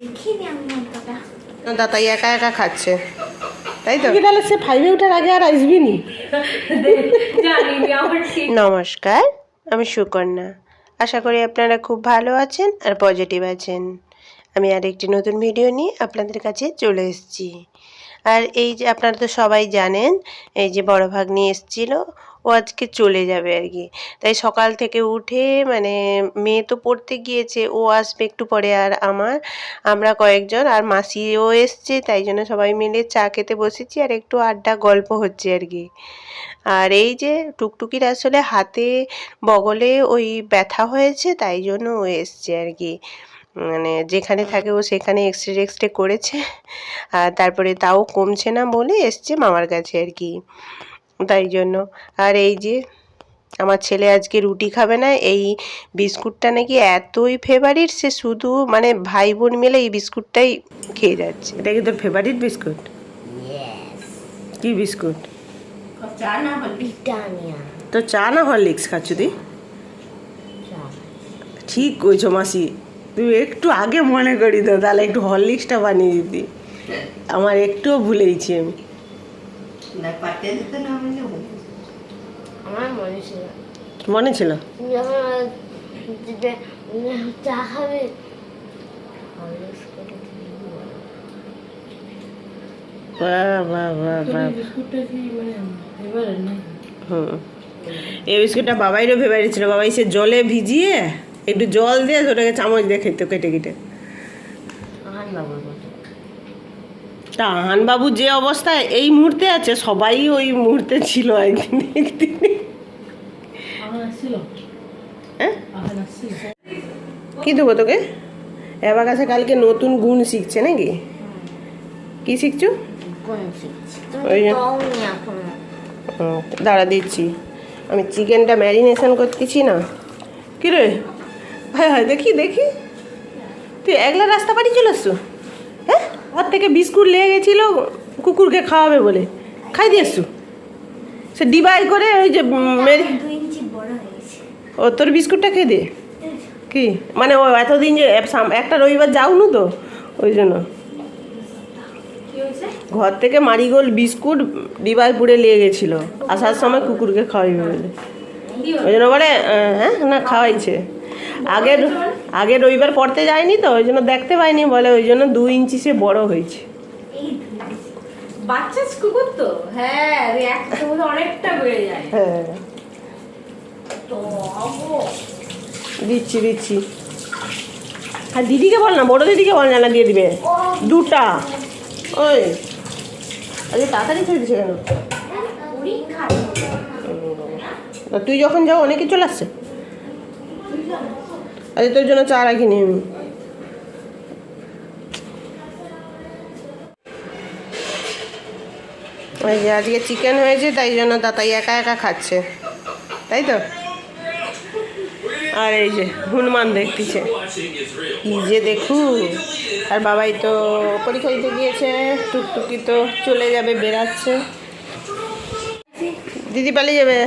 আমি একা একা খাচ্ছে। তাই তো? তাহলে সে ফাইভে ওঠার আগে আর আসবি নি। নমস্কার আমি সুকন্যা। আশা করি আপনারা খুব ভালো আছেন আর পজিটিভ আছেন। আমি আর একটি নতুন ভিডিও নিয়ে আপনাদের কাছে চলে এসেছি। আর এই যে আপনারা তো সবাই জানেন, এই যে বড় ভাগ্নি এসেছিল, ও আজকে চলে যাবে আর কি। তাই সকাল থেকে উঠে মানে মেয়ে তো পড়তে গিয়েছে, ও আসবে একটু পরে আর আমার। আমরা কয়েকজন আর মাসিও এসছে, তাই জন্য সবাই মিলে চা খেতে বসেছি আর একটু আড্ডা, গল্প হচ্ছে আর কি। আর এই যে টুকটুকির আসলে হাতে বগলে ওই ব্যথা হয়েছে, তাই জন্য ও এসছে আর কি। মানে যেখানে থাকে ও সেখানে এক্সরে এক্সরে করেছে। আর তারপরে তাও কমছে না বলে এসছে মামার কাছে আর কি। তাই জন্য। আর এই যে আমার ছেলে আজকে রুটি খাবে না এই বিস্কুটটা নাকি এতই ফেভারিট সে শুধু মানে ভাই বোন মিলে এই বিস্কুটটাই খেয়ে যাচ্ছে। এটা কি তোর ফেভারিট বিস্কুট? কি বিস্কুট? তো চা না হরলিক্স খাচ্ছ তুই? ঠিক কইছো মাসি। তুই একটু আগে মনে করি তো তাহলে একটু হরলিক্সটা বানিয়ে দিতি। আমার একটুও ভুলেইছি আমি মনে ছিল। মনে হুম। এই বিস্কুটটা বাবাইরও ফেভারিট ছিল। বাবাই সে জলে ভিজিয়ে একটু জল দিয়ে ওটাকে চামচ দিয়ে খেতে কেটে কেটে। তা আহানবাবু যে অবস্থায় এই মুহূর্তে আছে সবাই ওই মুহূর্তে ছিল একদিন একদিন। হ্যাঁ? কি দেবো তোকে? এবার কাছে কালকে নতুন গুণ শিখছে নাকি? কি শিখছো? দাঁড়া দিচ্ছি। আমি চিকেনটা ম্যারিনেশন করতেছি না। কি রে? হ্যাঁ হ্যাঁ দেখি দেখি। তুই একলা রাস্তা পাড়ি চলে আসছো হ্যাঁ? ওর থেকে বিস্কুট লেগে গেছিল কুকুরকে খাওয়াবে বলে। খাই দিয়ে এসছো সে ডিবাই করে ওই যে বড় ও তোর বিস্কুটটা খেয়ে দে। কি? মানে ও এতদিন যে একটা রবিবার যাওনু তো ওই জন্য। ঘর থেকে মারিগোল্ড বিস্কুট ডিবায় পুড়ে লেগে গেছিল। আসার সময় কুকুরকে খাওয়াইবে বলে। ওই জন্য বলে হ্যাঁ না খাওয়াইছে। আগের আগের রবিবার পড়তে যায়নি তো ওই জন্য দেখতে পাইনি বলে ওই জন্য দু ইঞ্চি সে বড় হয়েছে বাচ্চা কুকুর তো হ্যাঁ অনেকটা বেড়ে যায় হ্যাঁ দিচ্ছি দিচ্ছি আর দিদিকে বল না বড় দিদিকে বল না দিয়ে দিবে দুটা ওই আরে তাড়াতাড়ি ছেড়ে দিচ্ছে কেন তুই যখন যাও অনেকে চলে আসছে আরে তোর জন্য চা রাখিনি আমি। আজকে চিকেন হয়েছে, তাই জন্য দাতাই একা একা খাচ্ছে। তাই তো? আর এই যে হনুমান দেখতেছে। কি যে দেখু। আর বাবাই তো পরীক্ষা দিতে গিয়েছে, টুকটুকি তো চলে যাবে বেরাচ্ছে দিদি পালিয়ে যাবে।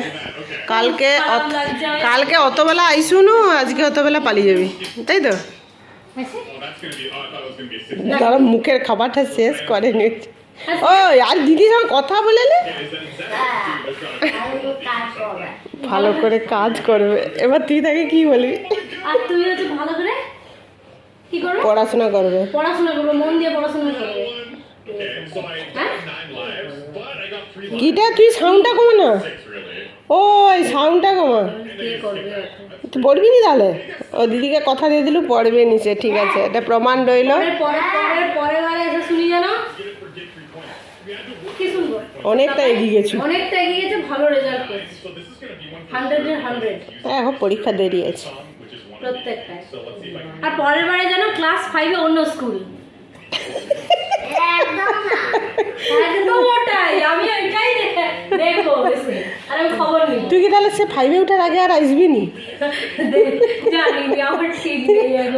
কালকে অত- কালকে অতবেলা আইসুনু আজকে অতবেলা পালিয়ে যাবি। তাই তো? তারা মুখের খাবারটা শেষ করে নি। ও আর দিদির সঙ্গে কথা বলে নে। ভালো করে কাজ করবে। এবার তুই তাকে কি বলবি? আর তুমি হচ্ছে ভালো করে কি করো পড়াশোনা করবে। পড়াশোনা করবে মন দিয়ে পড়াশোনা করবে। হ্যাঁ? কিটা তুই সাউন্ডটা কমা না। ওই সাউন্ডটা কমা। তুই পড়বি নি তাহলে? ও দিদিকে কথা দিয়ে দিলু পড়বে নিচে ঠিক আছে এটা প্রমাণ রইল। অনেকটা এগিয়ে গেছু। অনেকটা এগিয়ে গেছে ভালো রেজাল্ট করেছে হান্ড্রেডের হান্ড্রেড হ্যাঁ এখন পরীক্ষা দেরি আছে। আর পরের বারে যেন ক্লাস ফাইভে অন্য স্কুল একদম না। একদম ওটাই আমি তুই কি তাহলে সে ফাইভে ওঠার আগে আর আসবি নি?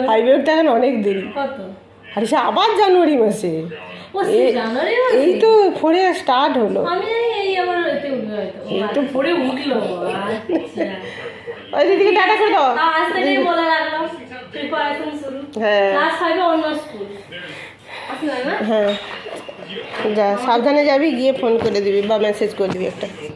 ফাইভে উঠতে এখন অনেক দেরি। আর সে আবার জানুয়ারি মাসে? এই তো ফোরে স্টার্ট হলো। এই উঠল তো- আচ্ছা। ওই দিদিকে টাটা করে দাও। হ্যাঁ। হ্যাঁ। যা সাবধানে যাবি গিয়ে ফোন করে দিবি বা মেসেজ করে দিবি একটা।